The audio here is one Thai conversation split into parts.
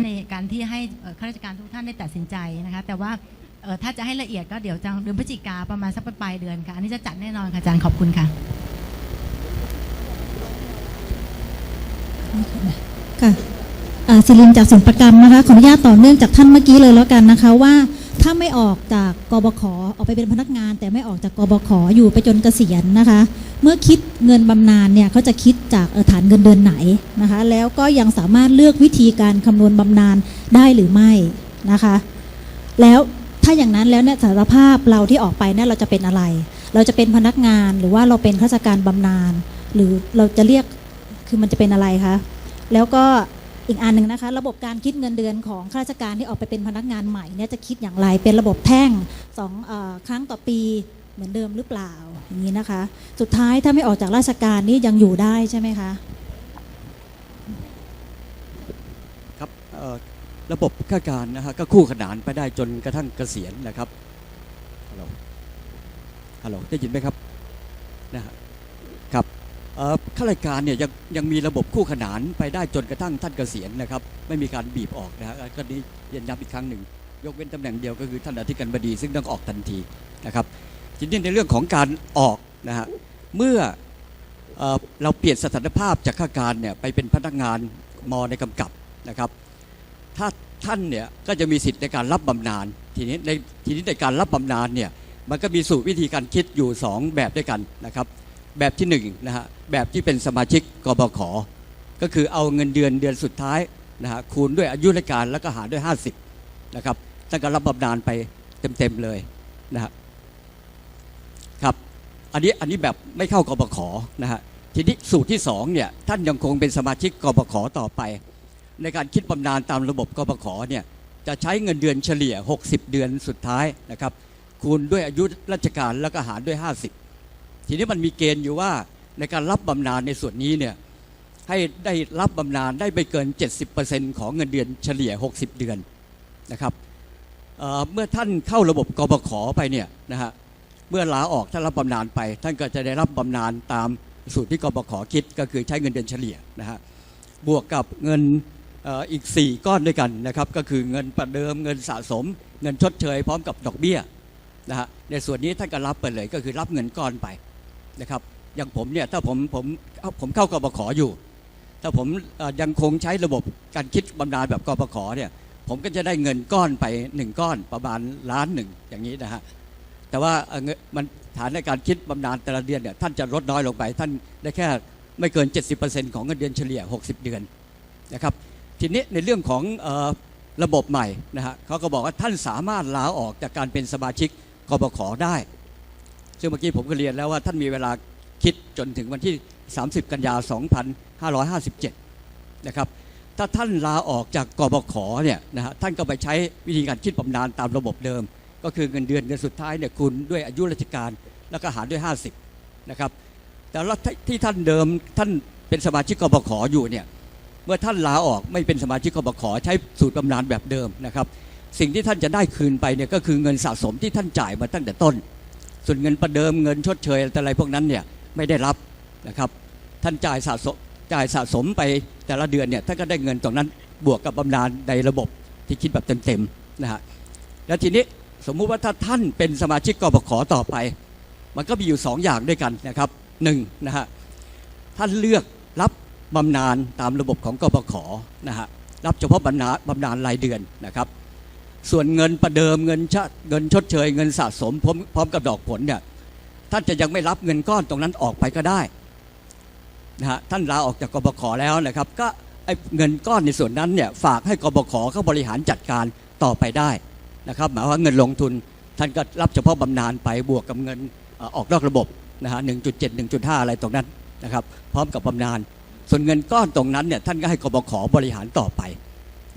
ในการที่ให้ข้าราชการทุกท่านได้ตัดสินใจนะคะแต่ว่าถ้าจะให้ละเอียดก็เดี๋ยวจะเดือนพฤศจิกาประมาณสักปลายเดือนค่ะ อันนี้จะจัดแน่นอนค่ะอาจารย์ขอบคุณค่ะค่ะศิรินจากศูนย์ประกันนะคะขออนุญาตต่อเนื่องจากท่านเมื่อกี้เลยแล้วกันนะคะว่า ถ้าไม่ออกจากกบขออกไปเป็นพนักงาน แต่ไม่ออกจากกบขอยู่ไปจนเกษียณนะคะ เมื่อคิดเงินบำนาญเนี่ยเขาจะคิดจากฐานเงินเดือนไหนนะคะ แล้วก็ยังสามารถเลือกวิธีการคำนวณบำนาญได้หรือไม่นะคะ แล้วถ้าอย่างนั้นแล้วเนี่ยสารภาพเราที่ออกไปเนี่ยเราจะเป็นอะไร เราจะเป็นพนักงานหรือว่าเราเป็นข้าราชการบำนาญหรือเราจะเรียกคือมันจะเป็นอะไรคะแล้วก็ อีกอันหนึ่งนะคะ ระบบการคิดเงินเดือนของข้าราชการที่ออกไปเป็นพนักงานใหม่เนี่ยจะคิดอย่างไรเป็นระบบแท่งสองอครั้งต่อปีเหมือนเดิมหรือเปล่าอย่างนี้นะคะ สุดท้ายถ้าไม่ออกจากราชการนี่ยังอยู่ได้ใช่ไหมคะครับระบบข้าราชการนะฮะก็คู่ขนานไปได้จนกระทั่งเกษียณนะครับฮัลโหลฮัลโหลได้ยินไหมครับนะฮะ ข้าราชการเนี่ยยังยังมีระบบคู่ขนานไปได้จนกระทั่งท่านเกษียณนะครับ ไม่มีการบีบออกนะฮะก็นี้เรียนย้ำอีกครั้งหนึ่ง ยกเว้นตำแหน่งเดียวก็คือท่านอธิการบดีซึ่งต้องออกทันทีนะครับทีนี้ในเรื่องของการออกนะฮะเมื่อเอเราเปลี่ยนสถานภาพจากข้าราชการเนี่ยไปเป็นพนักงานมในกำกับนะครับถ้าท่านเนี่ยก็จะมีสิทธิ์ในการรับบำนาญทีนี้ในทีนี้ในการรับบำนาญเนี่ยมันก็มีสูตรวิธีการคิดอยู่ 2 แบบด้วยกันนะครับ แบบที่1นะฮะแบบที่เป็นสมาชิกกบขก็คือเอาเงินเดือนเดือนสุดท้ายนะฮะคูณด้วยอายุราชการแล้วก็หารด้วย 50นะครับท่านก็รับบำนาญไปเต็มๆเลยนะฮะครับอันนี้อันนี้แบบไม่เข้ากบขนะฮะทีนี้สูตรที่2เนี่ยท่านยังคงเป็นสมาชิกกบขต่อไป ในการคิดบำนาญตามระบบกบขเนี่ยจะใช้เงินเดือนเฉลี่ย 60 เดือนสุดท้ายนะครับคูณด้วยอายุราชการแล้วก็หารด้วย 50 ทีนี้มันมีเกณฑ์อยู่ว่าในการรับบำนาญในส่วนนี้เนี่ยให้ได้รับบำนาญได้ไม่เกิน 70%ของเงินเดือนเฉลี่ย 60 เดือนนะครับเเมื่อท่านเข้าระบบกบขไปเนี่ยนะฮะเมื่อลาออกท่านรับบำนาญไป ท่านก็จะได้รับบำนาญตามสูตรที่กบขคิดก็คือใช้เงินเดือนเฉลี่ยนะฮะบวกกับเงินอ่ออีก 4 ก้อนด้วยกันนะครับ ก็คือเงินประเดิมเงินสะสม เงินชดเชยพร้อมกับดอกเบี้ยนะฮะในส่วนนี้ท่านก็รับไปเลยก็คือรับเงินก้อนไป นะครับอย่างผมเนี่ยถ้าผมผมผมเข้ากบขออยู่ ถ้าผมยังคงใช้ระบบการคิดบำนาญแบบกบขเนี่ยผมก็จะได้เงินก้อนไป1ก้อนประมาณล้านหนึ่งอย่างนี้นะฮะแต่ว่าเงินมันฐานในการคิดบำนาญแต่ละเดือนเนี่ยท่านจะลดน้อยลงไป ท่านได้แค่ไม่เกิน 70%ของเงินเดือนเฉลี่ย 60 เดือนนะครับทีนี้ในเรื่องของระบบใหม่นะฮะเขาก็บอกว่าท่านสามารถลาออกจากการเป็นสมาชิกกบขได้ ซึ่งเมื่อกี้ผมก็เรียนแล้วว่าท่านมีเวลาคิดจนถึงวันที่ 30 กันยา 2557 นะครับ ถ้าท่านลาออกจากกบขเนี่ยนะฮะท่านก็ไปใช้วิธีการคิดบำนาญตามระบบเดิม ก็คือเงินเดือนเดือนสุดท้ายเนี่ยคูณด้วยอายุราชการแล้วก็หารด้วย 50 นะครับ แต่ที่ท่านเดิมท่านเป็นสมาชิกกบขอยู่เนี่ยเมื่อท่านลาออกไม่เป็นสมาชิกกบขใช้สูตรบำนาญแบบเดิมนะครับ สิ่งที่ท่านจะได้คืนไปเนี่ยก็คือเงินสะสมที่ท่านจ่ายมาตั้งแต่ต้น ส่วนเงินประเดิมเงินชดเชยอะไรพวกนั้นเนี่ยไม่ได้รับนะครับท่านจ่ายสะสมจ่ายสะสมไปแต่ละเดือนเนี่ยท่านก็ได้เงินตรงนั้นบวกกับบำนาญในระบบที่คิดแบบเต็มๆนะฮะแล้วทีนี้สมมุติว่าถ้าท่านเป็นสมาชิกกบขต่อไป มันก็มีอยู่สองอย่างด้วยกันนะครับหนึ่งนะฮะท่านเลือกรับบำนาญตามระบบของกบขนะฮะรับเฉพาะบำนาญบำนาญรายเดือนนะครับ ส่วนเงินประเดิมเงินชะเงินชดเชยเงินสะสมพร้อมพร้อมกับดอกผลเนี่ยท่านจะยังไม่รับเงินก้อนตรงนั้นออกไปก็ได้นะฮะท่านลาออกจากกบขแล้วนะครับ ก็เงินก้อนในส่วนนั้นเนี่ยฝากให้กบขเขาบริหารจัดการต่อไปได้นะครับหมายว่าเงินลงทุนท่านก็รับเฉพาะบำนาญไปบวกกับเงินออกนอกระบบนะฮะ1.7 1.5อะไรตรงนั้นนะครับ พร้อมกับบำนาญส่วนเงินก้อนตรงนั้นเนี่ยท่านก็ให้กบขบริหารต่อไป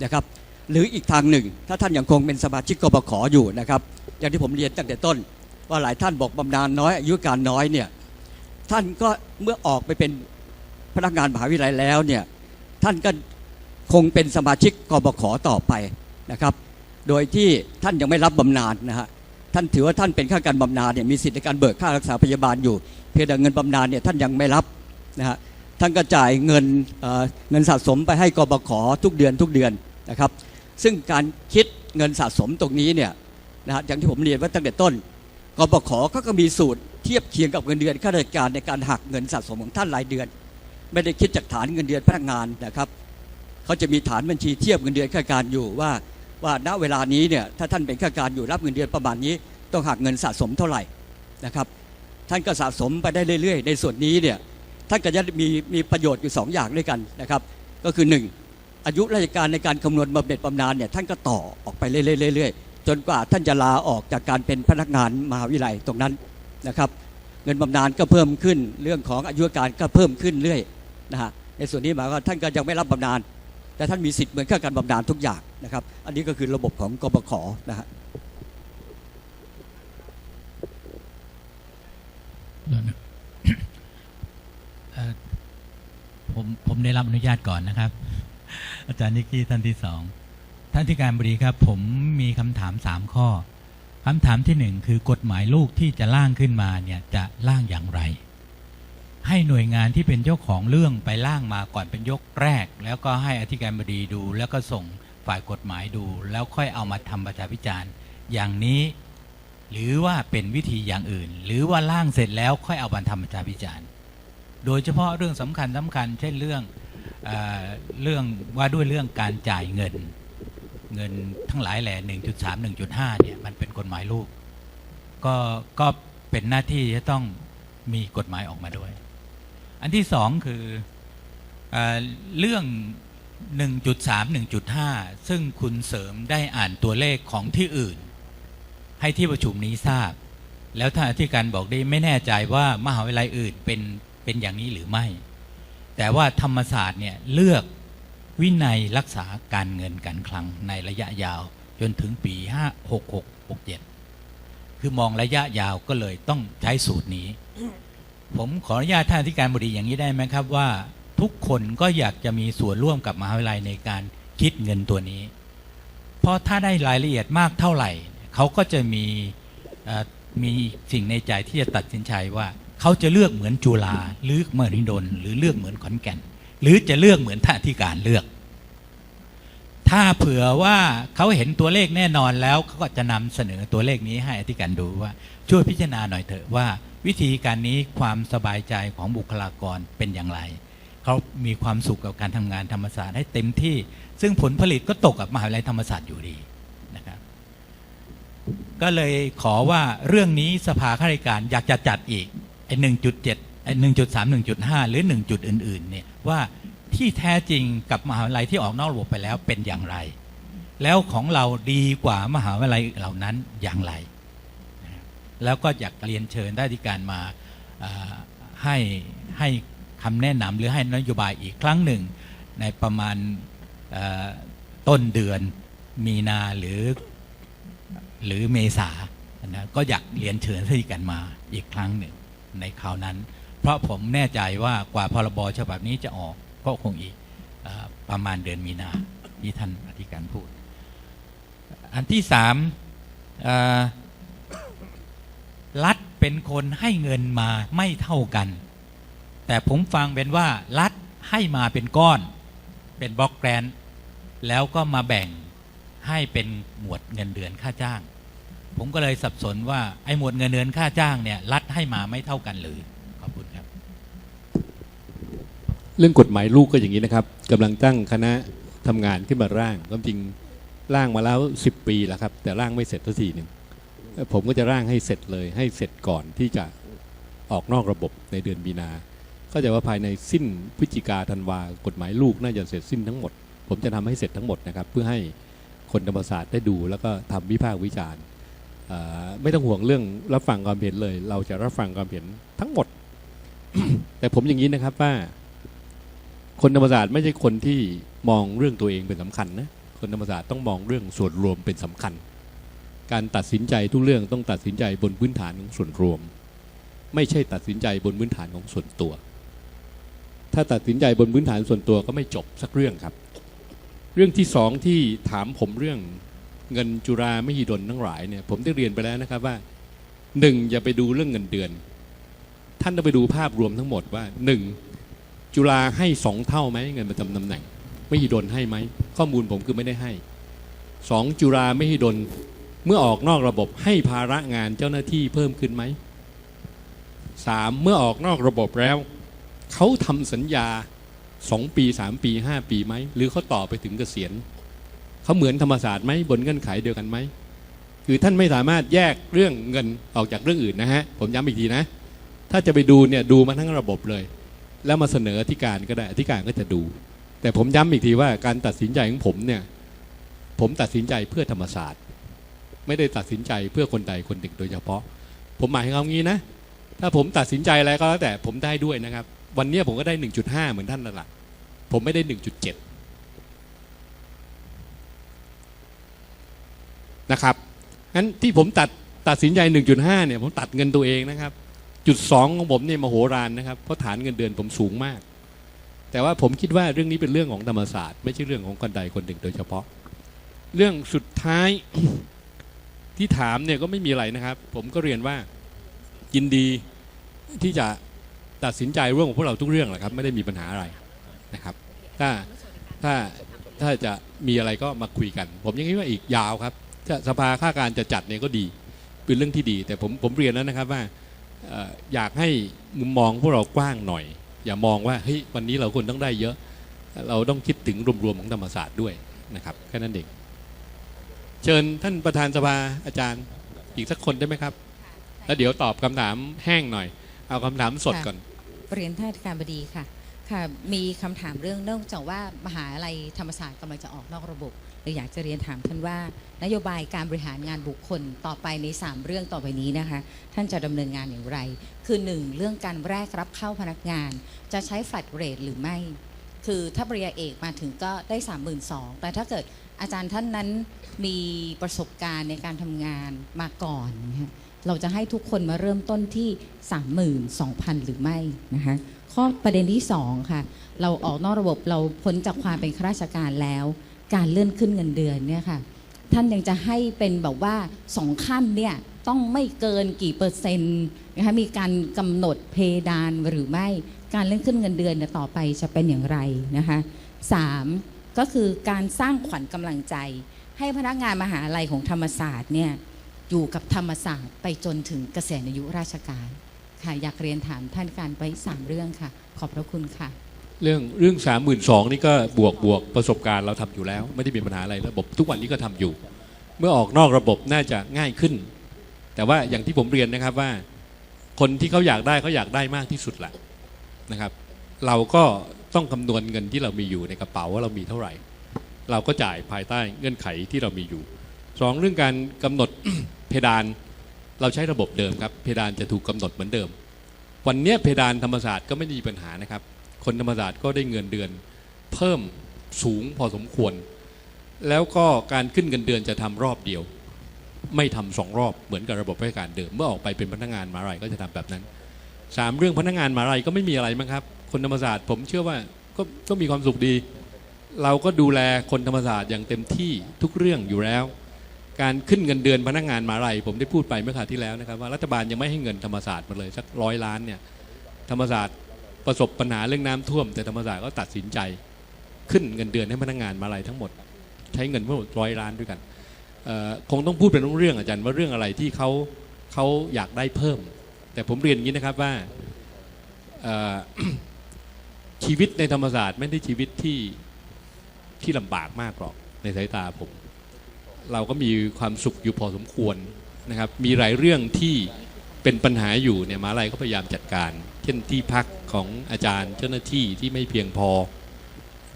นะครับ หรืออีกทางหนึ่ง ถ้าท่านยังคงเป็นสมาชิกกบขอยู่นะครับ อย่างที่ผมเรียนตั้งแต่ต้น ว่าหลายท่านบอกบำนาญน้อยอายุการน้อยเนี่ยท่านก็เมื่อออกไปเป็นพนักงานมหาวิทยาลัยแล้วเนี่ยท่านก็คงเป็นสมาชิกกบขต่อไปนะครับ โดยที่ท่านยังไม่รับบำนาญนะฮะท่านถือว่าท่านเป็นข้าการบำนาญเนี่ยมีสิทธิในการเบิกค่ารักษาพยาบาลอยู่ เพียงแต่เงินบำนาญเนี่ยท่านยังไม่รับนะฮะท่านก็จ่ายเงินเเงินสะสมไปให้กบขทุกเดือนทุกเดือนนะครับ ซึ่งการคิดเงินสะสมตรงนี้เนี่ยนะฮะอย่างที่ผมเรียนไว้ตั้งแต่ต้นกบขเขาก็มีสูตรเทียบเคียงกับเงินเดือนข้าราชการในการหักเงินสะสมของท่านรายเดือน ไม่ได้คิดจากฐานเงินเดือนพนักงานนะครับเขาจะมีฐานบัญชีเทียบเงินเดือนข้าราชการอยู่ว่าว่าณเวลานี้เนี่ยถ้าท่านเป็นข้าราชการอยู่รับเงินเดือนประมาณนี้ ต้องหักเงินสะสมเท่าไหร่นะครับ ท่านก็สะสมไปได้เรื่อย ๆ ในส่วนนี้เนี่ยท่านก็จะมีมีประโยชน์อยู่สองอย่างด้วยกันนะครับ ก็คือหนึ่ง อายุราชการในการคำนวณบำเหน็จบำนาญเนี่ยท่านก็ต่อออกไปเรื่อยๆจนกว่าท่านจะลาออกจากการเป็นพนักงานมหาวิทยาลัยตรงนั้นนะครับ เงินบำนาญก็เพิ่มขึ้น เรื่องของอายุการก็เพิ่มขึ้นเรื่อยนะฮะในส่วนนี้หมายว่าท่านก็ยังไม่รับบำนาญแต่ท่านมีสิทธิ์เหมือนข้าการบำนาญทุกอย่างนะครับ อันนี้ก็คือระบบของกบขนะฮะผมผมได้รับอนุญาตก่อนนะครับ อาจารย์นิกกี้ท่านที่สองท่านที่การบดีครับ ผมมีคำถามสามข้อคำถามที่หนึ่งคือกฎหมายลูกที่จะร่างขึ้นมาเนี่ยจะร่างอย่างไร ให้หน่วยงานที่เป็นเจ้าของเรื่องไปร่างมาก่อนเป็นยกแรก แล้วก็ให้อธิการบดีดู แล้วก็ส่งฝ่ายกฎหมายดู แล้วค่อยเอามาทำประชาพิจารณ์อย่างนี้ หรือว่าเป็นวิธีอย่างอื่น หรือว่าร่างเสร็จแล้วค่อยเอามาทำประชาพิจารณ์ โดยเฉพาะเรื่องสำคัญสำคัญ เช่นเรื่อง เรื่องว่าด้วยเรื่องการจ่ายเงิน เงินทั้งหลายแหล่1.3 1.5เนี่ยมันเป็นกฎหมายลูกก็ก็เป็นหน้าที่จะต้องมีกฎหมายออกมาด้วย อันที่สองคือเออเรื่อง 1.3 1.5 ซึ่งคุณเสริมได้อ่านตัวเลขของที่อื่น ให้ที่ประชุมนี้ทราบ แล้วท่านอธิการบอกได้ไม่แน่ใจว่ามหาวิทยาลัยอื่นเป็นเป็นอย่างนี้หรือไม่ แต่ว่าธรรมศาสตร์เนี่ยเลือกวินัยรักษาการเงินการคลังในระยะยาวจนถึงปี5 6 6 6 7คือมองระยะยาวก็เลยต้องใช้สูตรนี้ ผมขออนุญาตท่านอธิการบดีอย่างนี้ได้ไหมครับว่าทุกคนก็อยากจะมีส่วนร่วมกับมหาวิทยาลัยในการคิดเงินตัวนี้ เพราะถ้าได้รายละเอียดมากเท่าไหร่ เขาก็จะมีมีสิ่งในใจที่จะตัดสินใจว่า เขาจะเลือกเหมือนจุฬาหรือเหมือนริดลหรือเลือกเหมือนขอนแก่น หรือจะเลือกเหมือนท่านอธิการเลือก ถ้าเผื่อว่าเขาเห็นตัวเลขแน่นอนแล้วเขาก็จะนำเสนอตัวเลขนี้ให้อธิการดูว่าช่วยพิจารณาหน่อยเถอะว่า วิธีการนี้ความสบายใจของบุคลากรเป็นอย่างไรเขามีความสุขกับการทำงานธรรมศาสตร์ให้เต็มที่ ซึ่งผลผลิตก็ตกกับมหาวิทยาลัยธรรมศาสตร์อยู่ดีนะครับ ก็เลยขอว่าเรื่องนี้สภาข้าราชการอยากจะจัดอีก หนึ่งจุดเจ็ดไอ้หนึ่งจุดสามหนึ่งจุดห้าหรือหนึ่งจุดอื่น ๆ เนี่ยว่าที่แท้จริงกับมหาวิทยาลัยที่ออกนอกระบบไปแล้วเป็นอย่างไร แล้วของเราดีกว่ามหาวิทยาลัยเหล่านั้นอย่างไร แล้วก็อยากเรียนเชิญได้ที่การมาให้ให้คำแนะนำหรือให้นโยบายอีกครั้งหนึ่ง ในประมาณต้นเดือนมีนาหรือหรือเมษานะก็อยากเรียนเชิญที่กันมาอีกครั้งหนึ่ง ในคราวนั้น เพราะผมแน่ใจว่ากว่าพรบฉบับนี้จะออกก็คงอีกอประมาณเดือนมีนาที่ท่านอธิการพูด อันที่สามรัฐเป็นคนให้เงินมาไม่เท่ากัน แต่ผมฟังเป็นว่ารัฐให้มาเป็นก้อน เป็นบล็อกแกรนแล้วก็มาแบ่งให้เป็นหมวดเงินเดือนค่าจ้าง ผมก็เลยสับสนว่าไอ้หมวดเงินเดือนค่าจ้างเนี่ยรัฐให้มาไม่เท่ากันหรือขอบคุณครับ เรื่องกฎหมายลูกก็อย่างนี้นะครับกำลังตั้งคณะทำงานขึ้นมาร่างความจริงร่างมาแล้ว 10 ปีแล้วครับ แต่ร่างไม่เสร็จสักทีหนึ่งผมก็จะร่างให้เสร็จเลยให้เสร็จก่อนที่จะออกนอกระบบในเดือนมีนาก็จะว่าภายในสิ้นพฤศจิกาธันวากฎหมายลูกน่าจะเสร็จสิ้นทั้งหมด ผมจะทำให้เสร็จทั้งหมดนะครับ เพื่อให้คนธรรมศาสตร์ได้ดูแล้วก็ทำวิพากษ์วิจารณ์ ไม่ต้องห่วงเรื่องรับฟังความเห็นเลย เราจะรับฟังความเห็นทั้งหมด แต่ผมอย่างนี้นะครับว่า คนธรรมศาสตร์ไม่ใช่คนที่มองเรื่องตัวเองเป็นสำคัญนะคนธรรมศาสตร์ต้องมองเรื่องส่วนรวมเป็นสำคัญ การตัดสินใจทุกเรื่องต้องตัดสินใจบนพื้นฐานของส่วนรวม ไม่ใช่ตัดสินใจบนพื้นฐานของส่วนตัว ถ้าตัดสินใจบนพื้นฐานส่วนตัวก็ไม่จบสักเรื่องครับ เรื่องที่สองที่ถามผมเรื่อง เงินจุราไม่หิดลทั้งหลายเนี่ยผมได้เรียนไปแล้วนะครับว่าหนึ่งอย่าไปดูเรื่องเงินเดือน ท่านต้องไปดูภาพรวมทั้งหมดว่าหนึ่งจุฬาให้สองเท่าไหมเงินประจำตำแหน่งไม่หิดลให้ไหมข้อมูลผมคือไม่ได้ให้สองจุฬาไม่หิดลเมื่อออกนอกระบบให้ภาระงานเจ้าหน้าที่เพิ่มขึ้นไหมสามเมื่อออกนอกระบบแล้ว เขาทำสัญญาสองปีสามปีห้าปีไหม หรือเขาต่อไปถึงเกษียณ เขาเหมือนธรรมศาสตร์ไหมบนเงื่อนไขเดียวกันไหมคือท่านไม่สามารถแยกเรื่องเงินออกจากเรื่องอื่นนะฮะผมย้ำอีกทีนะ ถ้าจะไปดูเนี่ยดูมาทั้งระบบเลย แล้วมาเสนออธิการก็ได้อธิการก็จะดู แต่ผมย้ำอีกทีว่าการตัดสินใจของผมเนี่ยผมตัดสินใจเพื่อธรรมศาสตร์ ไม่ได้ตัดสินใจเพื่อคนใดคนหนึ่งโดยเฉพาะ ผมหมายถึงเอางี้นะ ถ้าผมตัดสินใจอะไรก็แล้วแต่ผมได้ด้วยนะครับ วันนี้ผมก็ได้ 1.5 เหมือนท่านนั่นแหละผมไม่ได้ 1.7 นะครับงั้นที่ผมตัดตัดสินใจ 1.5 เนี่ยผมตัดเงินตัวเองนะครับจุดสองของผมเนี่ยมโหฬารนะครับเพราะฐานเงินเดือนผมสูงมาก แต่ว่าผมคิดว่าเรื่องนี้เป็นเรื่องของธรรมศาสตร์ ไม่ใช่เรื่องของคนใดคนหนึ่งโดยเฉพาะ เรื่องสุดท้ายที่ถามเนี่ยก็ไม่มีอะไรนะครับ ผมก็เรียนว่ายินดีที่จะตัดสินใจเรื่องของพวกเราทุกเรื่องแหละครับ ไม่ได้มีปัญหาอะไรนะครับ ถ้าถ้าถ้าจะมีอะไรก็มาคุยกัน ผมยังคิดว่าอีกยาวครับ ถ้าสภาค่าการจะจัดเนี่ยก็ดีเป็นเรื่องที่ดี แต่ผมผมเรียนแล้วนะครับว่าเอ่ออยากให้มุมมองพวกเรากว้างหน่อย อย่ามองว่าเฮ้ยวันนี้เราควรต้องได้เยอะ เราต้องคิดถึงรวมๆของธรรมศาสตร์ด้วยนะครับแค่นั้นเองเชิญท่านประธานสภาอาจารย์อีกสักคนได้ไหมครับ แล้วเดี๋ยวตอบคำถามแห้งหน่อย เอาคำถามสดก่อนเรียนท่านอธิการบดีค่ะค่ะ มีคำถามเรื่องเนื่องจากว่ามหาลัยธรรมศาสตร์กำลังจะออกนอกระบบ เลยอยากจะเรียนถามท่านว่า นโยบายการบริหารงานบุคคลต่อไปใน 3 เรื่องต่อไปนี้นะคะ ท่านจะดำเนินงานอย่างไร คือ 1 เรื่องการแรกรับเข้าพนักงาน จะใช้แฟลตเรทหรือไม่ คือถ้าปริญญาเอกมาถึงก็ได้ 3 2 0 0 0แต่ถ้าเกิดอาจารย์ท่านนั้นมีประสบการณ์ในการทำงานมาก่อนเราจะให้ทุกคนมาเริ่มต้นที่ 32,000 หรือไม่นะคะข้อประเด็นที่ 2 ค่ะ เราออกนอกระบบเราพ้นจากความเป็นข้าราชการแล้ว การเลื่อนขึ้นเงินเดือนเนี่ยค่ะท่านยังจะให้เป็นแบบว่าสองขั้นเนี่ยต้องไม่เกินกี่เปอร์เซ็นต์นะคะมีการกำหนดเพดานหรือไม่การเลื่อนขึ้นเงินเดือนต่อไปจะเป็นอย่างไรนะคะสามก็คือการสร้างขวัญกำลังใจ ให้พนักงานมหาลัยของธรรมศาสตร์เนี่ยอยู่กับธรรมศาสตร์ไปจนถึงเกษียณอายุราชการค่ะอยากเรียนถามท่านการไปสามเรื่องค่ะ ขอบพระคุณค่ะ เรื่องเรื่องสามหมื่นสองนี่ก็บวกบวกประสบการณ์เราทำอยู่แล้ว ไม่ได้มีปัญหาอะไรระบบทุกวันนี้ก็ทำอยู่ เมื่อออกนอกระบบน่าจะง่ายขึ้น แต่ว่าอย่างที่ผมเรียนนะครับว่า คนที่เขาอยากได้เขาอยากได้มากที่สุดแหละนะครับ เราก็ต้องคำนวณเงินที่เรามีอยู่ในกระเป๋าว่าเรามีเท่าไหร่ เราก็จ่ายภายใต้เงื่อนไขที่เรามีอยู่สองเรื่องการกำหนดเพดานเราใช้ระบบเดิมครับเพดานจะถูกกำหนดเหมือนเดิม วันนี้เพดานธรรมศาสตร์ก็ไม่มีปัญหานะครับ คนธรรมศาสตร์ก็ได้เงินเดือน เพิ่มสูงพอสมควร แล้วก็การขึ้นเงินเดือนจะทำรอบเดียว ไม่ทำสองรอบเหมือนกับระบบราชการเดิม เมื่อออกไปเป็นพนักงานมหาลัยก็จะทำแบบนั้นสามเรื่องพนักงานมหาลัยก็ไม่มีอะไรมั้งครับ คนธรรมศาสตร์ผมเชื่อว่าก็ก็มีความสุขดี เราก็ดูแลคนธรรมศาสตร์อย่างเต็มที่ทุกเรื่องอยู่แล้ว การขึ้นเงินเดือนพนักงานมหาลัยผมได้พูดไปเมื่อคราวที่แล้วนะครับว่ารัฐบาลยังไม่ให้เงินธรรมศาสตร์มาเลยสักร้อยล้านเนี่ยธรรมศาสตร์ ประสบปัญหาเรื่องน้ำท่วม แต่ธรรมศาสตร์ก็ตัดสินใจ ขึ้นเงินเดือนให้พนักงานมาลัยทั้งหมด ใช้เงินทั้งหมดร้อยล้านด้วยกันคงต้องพูดเป็นเรื่องอาจารย์ว่าเรื่องอะไรที่เขาเขาอยากได้เพิ่ม แต่ผมเรียนอย่างนี้นะครับว่าชีวิตในธรรมศาสตร์ไม่ได้ชีวิตที่ที่ลำบากมากหรอกในสายตาผม เราก็มีความสุขอยู่พอสมควรนะครับ มีหลายเรื่องที่ เป็นปัญหาอยู่เนี่ยมหาลัยก็พยายามจัดการ เช่นที่พักของอาจารย์เจ้าหน้าที่ที่ไม่เพียงพอ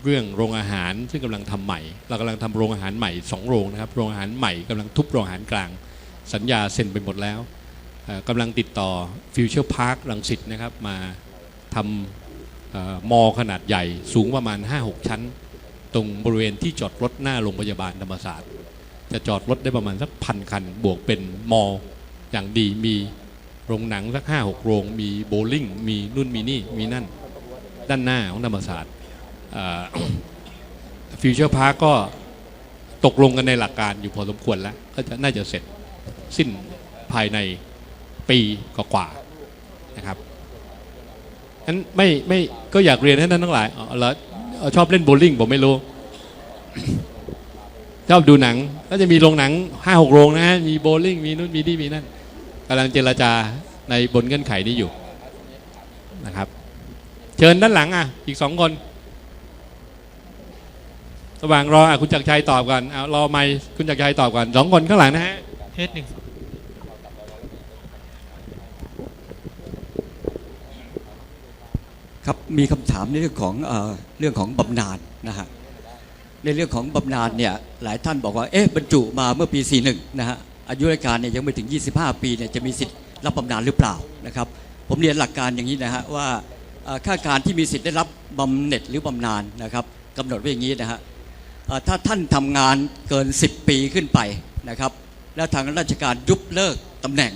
เรื่องโรงอาหารซึ่งกำลังทำใหม่ เรากำลังทำโรงอาหารใหม่สองโรงนะครับ โรงอาหารใหม่กำลังทุบโรงอาหารกลาง สัญญาเซ็นไปหมดแล้วเอ่อกำลังติดต่อฟิวเจอร์พาร์คลังสิตนะครับมาทำเอ่อมอขนาดใหญ่สูงประมาณ 5-6 ชั้น ตรงบริเวณที่จอดรถหน้าโรงพยาบาลธรรมศาสตร์ จะจอดรถได้ประมาณสักพันคัน บวกเป็นมออย่างดีมี โรงหนังสักห้าหกโรงมีโบว์ลิ่งมีนู่นมีนี่มีนั่น ด้านหน้าของธรรมศาสตร์ฟิวเจอร์พาร์ก็ตกลงกันในหลักการอยู่พอสมควรแล้ว ก็จะน่าจะเสร็จสิ้นภายในปีกว่าๆนะครับนั้นไม่ไม่ก็อยากเรียนให้ท่านทั้งหลายอ๋อแล้วชอบเล่นโบว์ลิ่งผมไม่รู้ ชอบดูหนัง ก็จะมีโรงหนังห้าหกโรงนะ มีโบว์ลิ่งมีนู่นมีนี่มีนั่น กำลังเจรจาในบนเงื่อนไขนี้อยู่นะครับ เชิญด้านหลังอะ อีกสองคน ระหว่างรออะคุณจักรชัยตอบก่อนเอารอไม่คุณจักรชัยตอบก่อนสองคนข้างหลังนะฮะเทสหนึ่งครับมีคำถามในเรื่องของเอ่อเรื่องของบำนาญนะฮะในเรื่องของบำนาญเนี่ยหลายท่านบอกว่าเอ๊ะบรรจุมาเมื่อปี 41 นะฮะ อายุราชการเนี่ยยังไม่ถึง 25 ปีเนี่ยจะมีสิทธิ์รับบำนาญหรือเปล่านะครับผมเรียนหลักการอย่างนี้นะฮะว่าข้าราชการที่มีสิทธิ์ได้รับบำเหน็จหรือบำนาญนะครับกำหนดไว้อย่างนี้นะฮะถ้าท่านทำงานเกิน 10 ปีขึ้นไปนะครับแล้วทางราชการยุบเลิกตำแหน่ง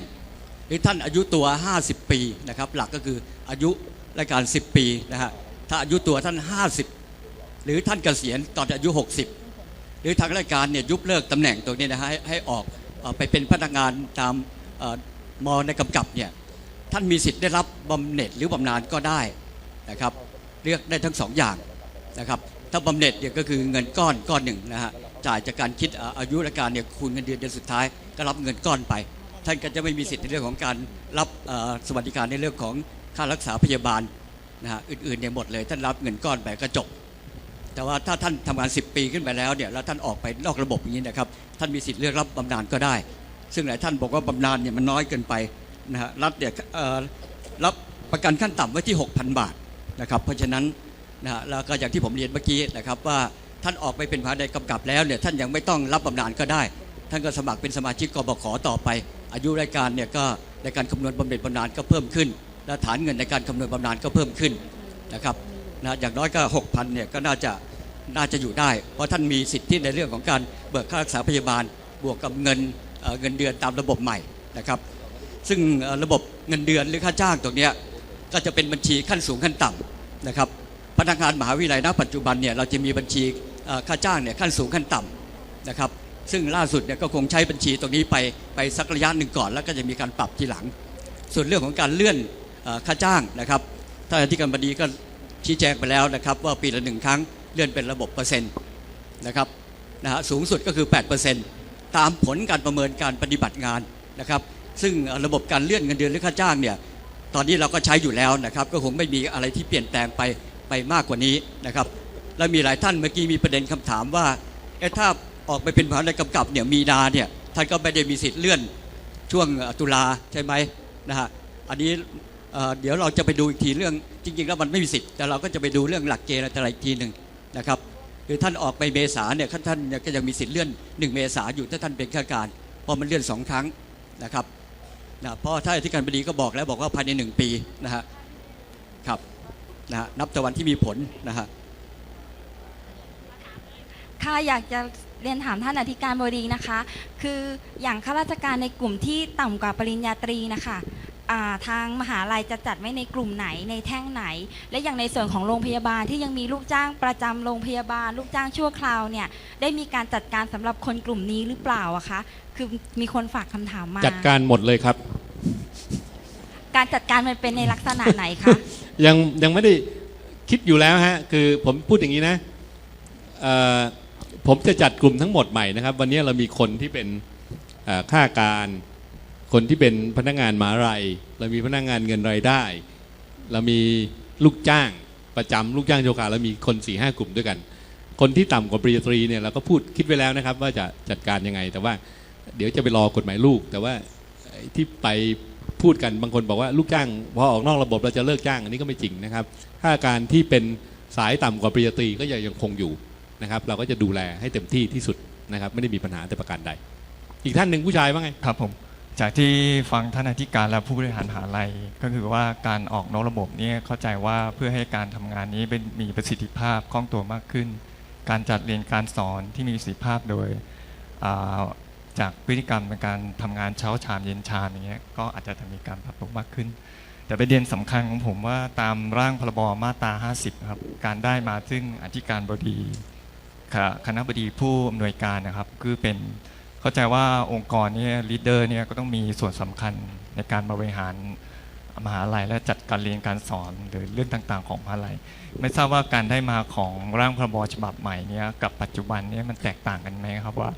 หรือท่านอายุตัว 50 ปีนะครับหลักก็คืออายุราชการ 10 ปีนะฮะถ้าอายุตัวท่าน 50 หรือท่านเกษียณตอนอายุ 60 หรือทางราชการเนี่ยยุบเลิกตำแหน่งตรงนี้นะฮะให้ออก ไปเป็นพนักงานตามเอ่อมในกำกับเนี่ยท่านมีสิทธิ์ได้รับบำเหน็จหรือบำนาญก็ได้นะครับเลือกได้ทั้งสองอย่างนะครับถ้าบำเหน็จเนี่ยก็คือเงินก้อนก้อนหนึ่งนะฮะจ่ายจากการคิดอายุราชการเนี่ยคูณเงินเดือนเดือนสุดท้ายก็รับเงินก้อนไป ท่านก็จะไม่มีสิทธิ์ในเรื่องของการรับสวัสดิการในเรื่องของค่ารักษาพยาบาลนะฮะอื่นๆเนี่ยหมดเลย ท่านรับเงินก้อนไปก็จบ แต่ว่าถ้าท่านทำงาน 10 ปีขึ้นไปแล้วเนี่ยแล้วท่านออกไปนอกระบบอย่างนี้นะครับท่านมีสิทธิ์เลือกรับบำนาญก็ได้ ซึ่งหลายท่านบอกว่าบำนาญเนี่ยมันน้อยเกินไปนะฮะรัฐเนี่ยรับประกันขั้นต่ำไว้ที่ 6,000 บาทนะครับเพราะฉะนั้นนะฮะแล้วก็อย่างที่ผมเรียนเมื่อกี้นะครับว่าท่านออกไปเป็นภายในกำกับแล้วเนี่ยท่านยังไม่ต้องรับบำนาญก็ได้ ท่านก็สมัครเป็นสมาชิกกบขต่อไป อายุรายการเนี่ยก็ในการคำนวณบำเหน็จบำนาญก็เพิ่มขึ้น และฐานเงินในการคำนวณบำนาญก็เพิ่มขึ้นนะครับ นะอย่างน้อยก็6,000เนี่ยก็น่าจะน่าจะอยู่ได้ เพราะท่านมีสิทธิในเรื่องของการเบิกค่ารักษาพยาบาล บวกกับเงินเเงินเดือนตามระบบใหม่นะครับซึ่งระบบเงินเดือนหรือค่าจ้างตรงนี้ก็จะเป็นบัญชีขั้นสูงขั้นต่ำนะครับพนักงานมหาวิทยาลัยณปัจจุบันเนี่ยเราจะมีบัญชีค่าจ้างเนี่ยขั้นสูงขั้นต่ำนะครับซึ่งล่าสุดเนี่ยก็คงใช้บัญชีตรงนี้ไปไปสักระยะหนึ่งก่อน แล้วก็จะมีการปรับทีหลัง ส่วนเรื่องของการเลื่อนอค่าจ้างนะครับท่านอธิการบดีก็ ชี้แจงไปแล้วนะครับว่าปีละหนึ่งครั้งเลื่อนเป็นระบบเปอร์เซ็นต์นะครับนะฮะสูงสุดก็คือ 8%ตามผลการประเมินการปฏิบัติงานนะครับซึ่งระบบการเลื่อนเงินเดือนหรือค่าจ้างเนี่ยตอนนี้เราก็ใช้อยู่แล้วนะครับก็คงไม่มีอะไรที่เปลี่ยนแปลงไปไปมากกว่านี้นะครับและมีหลายท่านเมื่อกี้มีประเด็นคำถามว่าเอ๊ะถ้าออกไปเป็นผู้ในกำกับเนี่ยมีนาเนี่ยท่านก็ไม่ได้มีสิทธิ์เลื่อนช่วงตุลาใช่ไหมนะฮะอันนี้ เเดี๋ยวเราจะไปดูอีกทีเรื่องจริง ๆ แล้วมันไม่มีสิทธิ์แต่เราก็จะไปดูเรื่องหลักเกณฑ์อะไรอีกทีหนึ่งนะครับคือท่านออกไปเมษาเนี่ยท่านท่านก็ยังมีสิทธิ์เลื่อน 1 เมษาอยู่ถ้าท่านเป็นข้าราชการเพราะมันเลื่อนสองครั้งนะครับนะเพราะถ้านอธิการบดีก็บอกแล้วบอกว่าภายในหนึ่งปีนะฮะครับนะฮะนับแต่วันที่มีผลนะฮะค่ะอยากจะเรียนถามท่านอธิการบดีนะคะ คืออย่างข้าราชการในกลุ่มที่ต่ำกว่าปริญญาตรีนะคะ อ่าทางมหาลัยจะจัดไว้ในกลุ่มไหนในแท่งไหน และอย่างในส่วนของโรงพยาบาลที่ยังมีลูกจ้างประจำโรงพยาบาล ลูกจ้างชั่วคราวเนี่ยได้มีการจัดการสำหรับคนกลุ่มนี้หรือเปล่าอะคะคือมีคนฝากคำถามมา จัดการหมดเลยครับ การจัดการมันเป็นในลักษณะไหนคะ ยังยังไม่ได้คิดอยู่แล้วฮะ คือผมพูดอย่างนี้นะเอ่อผมจะจัดกลุ่มทั้งหมดใหม่นะครับ วันนี้เรามีคนที่เป็นเอ่อข้าการ คนที่เป็นพนักงานมหาลัยเรามีพนักงานเงินรายได้ เรามีลูกจ้างประจำลูกจ้างโยกาเรามีคน4ี่ห้ากลุ่มด้วยกัน คนที่ต่ำกว่าปริญญาตรีเนี่ยเราก็พูดคิดไว้แล้วนะครับ ว่าจะจัดการยังไง แต่ว่าเดี๋ยวจะไปรอกฎหมายลูก แต่ว่าที่ไปพูดกันบางคนบอกว่าลูกจ้างพอออกนอกระบบเราจะเลิกจ้าง อันนี้ก็ไม่จริงนะครับ ถ้าการที่เป็นสายต่ำกว่าปริญญาตรีก็ยังยังคงอยู่นะครับ เราก็จะดูแลให้เต็มที่ที่สุดนะครับ ไม่ได้มีปัญหาแต่ประการใด อีกท่านหนึ่งผู้ชายว่าไงครับผม จากที่ฟังท่านอธิการและผู้บริหารมหาลัย ก็คือว่าการออกนอกระบบเนี่ยเข้าใจว่าเพื่อให้การทำงานนี้เป็นมีประสิทธิภาพคล่องตัวมากขึ้น การจัดเรียนการสอนที่มีประสิทธิภาพโดยจากพฤติกรรมในการทำงานเช้าชามเย็นชามอย่างเงี้ยก็อาจจะมีการปรับปรุงมากขึ้น แต่ประเด็นสำคัญของผมว่าตามร่างพรบมาตรา 50 ครับการได้มาซึ่งอธิการบดีคณะบดีผู้อำนวยการนะครับ คือเป็น เข้าใจว่าองค์กรเนี่ยลีดเดอร์เนี่ยก็ต้องมีส่วนสำคัญในการบริหารมหาลัยและจัดการเรียนการสอนหรือเรื่องต่างๆ ของมหาลัย ไม่ทราบว่าการได้มาของร่างพรบฉบับใหม่เนี้ยกับปัจจุบันเนี้ยมันแตกต่างกันไหมครับว่า